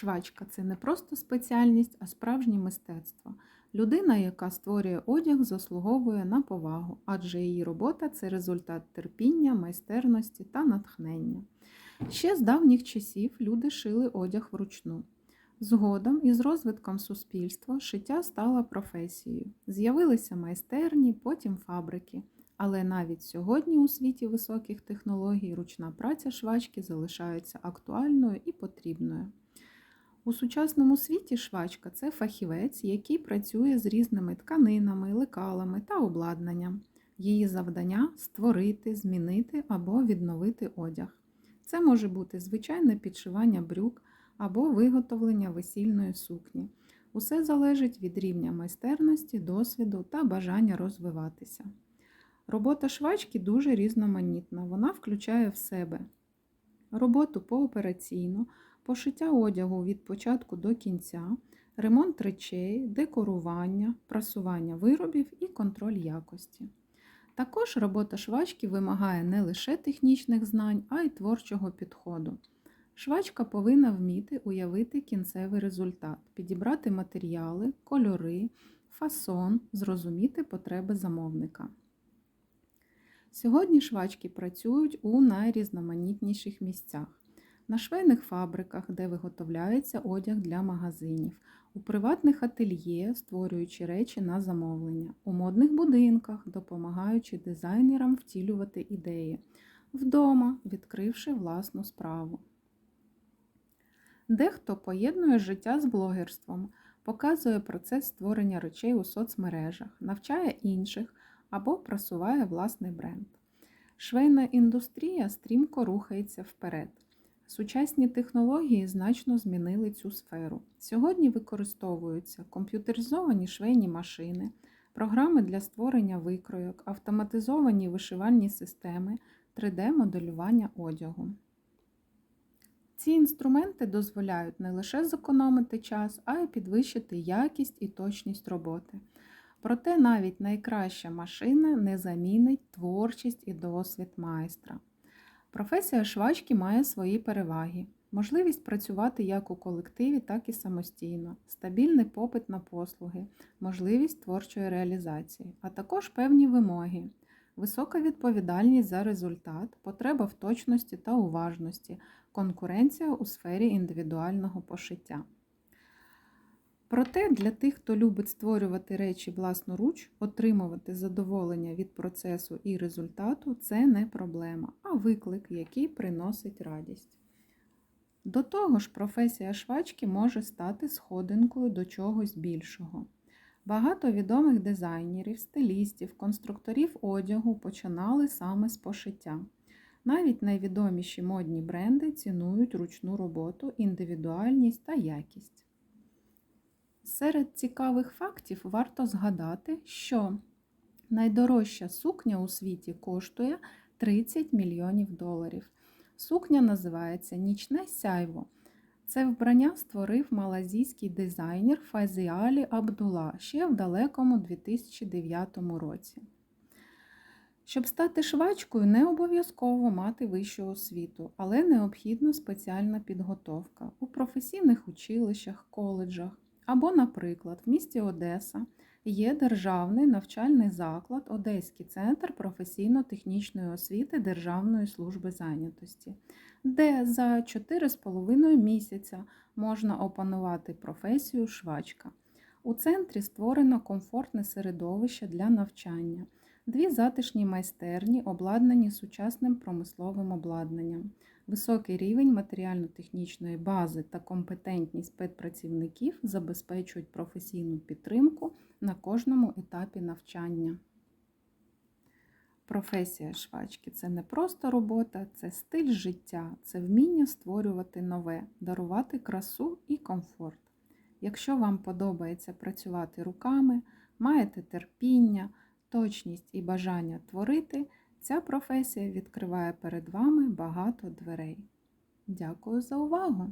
Швачка це не просто спеціальність, а справжнє мистецтво. Людина, яка створює одяг, заслуговує на повагу, адже її робота це результат терпіння, майстерності та натхнення. Ще з давніх часів люди шили одяг вручну. Згодом із розвитком суспільства шиття стало професією. З'явилися майстерні, потім фабрики. Але навіть сьогодні у світі високих технологій ручна праця швачки залишається актуальною і потрібною. У сучасному світі швачка це фахівець, який працює з різними тканинами, лекалами та обладнанням. Її завдання створити, змінити або відновити одяг. Це може бути звичайне підшивання брюк або виготовлення весільної сукні. Усе залежить від рівня майстерності, досвіду та бажання розвиватися. Робота швачки дуже різноманітна. Вона включає в себе роботу поопераційну, пошиття одягу від початку до кінця, ремонт речей, декорування, прасування виробів і контроль якості. Також робота швачки вимагає не лише технічних знань, а й творчого підходу. Швачка повинна вміти уявити кінцевий результат, підібрати матеріали, кольори, фасон, зрозуміти потреби замовника. Сьогодні швачки працюють у найрізноманітніших місцях. На швейних фабриках, де виготовляється одяг для магазинів, у приватних ательє, створюючи речі на замовлення, у модних будинках, допомагаючи дизайнерам втілювати ідеї, вдома, відкривши власну справу. Дехто поєднує життя з блогерством, показує процес створення речей у соцмережах, навчає інших або просуває власний бренд. Швейна індустрія стрімко рухається вперед. Сучасні технології значно змінили цю сферу. Сьогодні використовуються комп'ютеризовані швейні машини, програми для створення викройок, автоматизовані вишивальні системи, 3D-моделювання одягу. Ці інструменти дозволяють не лише зекономити час, а й підвищити якість і точність роботи. Проте навіть найкраща машина не замінить творчість і досвід майстра. Професія швачки має свої переваги. Можливість працювати як у колективі, так і самостійно, стабільний попит на послуги, можливість творчої реалізації, а також певні вимоги, висока відповідальність за результат, потреба в точності та уважності, конкуренція у сфері індивідуального пошиття. Проте для тих, хто любить створювати речі власноруч, отримувати задоволення від процесу і результату це не проблема, а виклик, який приносить радість. До того ж, професія швачки може стати сходинкою до чогось більшого. Багато відомих дизайнерів, стилістів, конструкторів одягу починали саме з пошиття. Навіть найвідоміші модні бренди цінують ручну роботу, індивідуальність та якість. Серед цікавих фактів варто згадати, що найдорожча сукня у світі коштує 30 мільйонів доларів. Сукня називається Нічне сяйво. Це вбрання створив малазійський дизайнер Фазіалі Абдула ще в далекому 2009 році. Щоб стати швачкою, не обов'язково мати вищу освіту, але необхідна спеціальна підготовка у професійних училищах, коледжах. Або, наприклад, в місті Одеса є державний навчальний заклад, Одеський центр професійно-технічної освіти Державної служби зайнятості, де за 4,5 місяця можна опанувати професію швачка. У центрі створено комфортне середовище для навчання, дві затишні майстерні, обладнані сучасним промисловим обладнанням. Високий рівень матеріально-технічної бази та компетентність педпрацівників забезпечують професійну підтримку на кожному етапі навчання. Професія швачки це не просто робота, це стиль життя, це вміння створювати нове, дарувати красу і комфорт. Якщо вам подобається працювати руками, маєте терпіння, точність і бажання творити. Ця професія відкриває перед вами багато дверей. Дякую за увагу!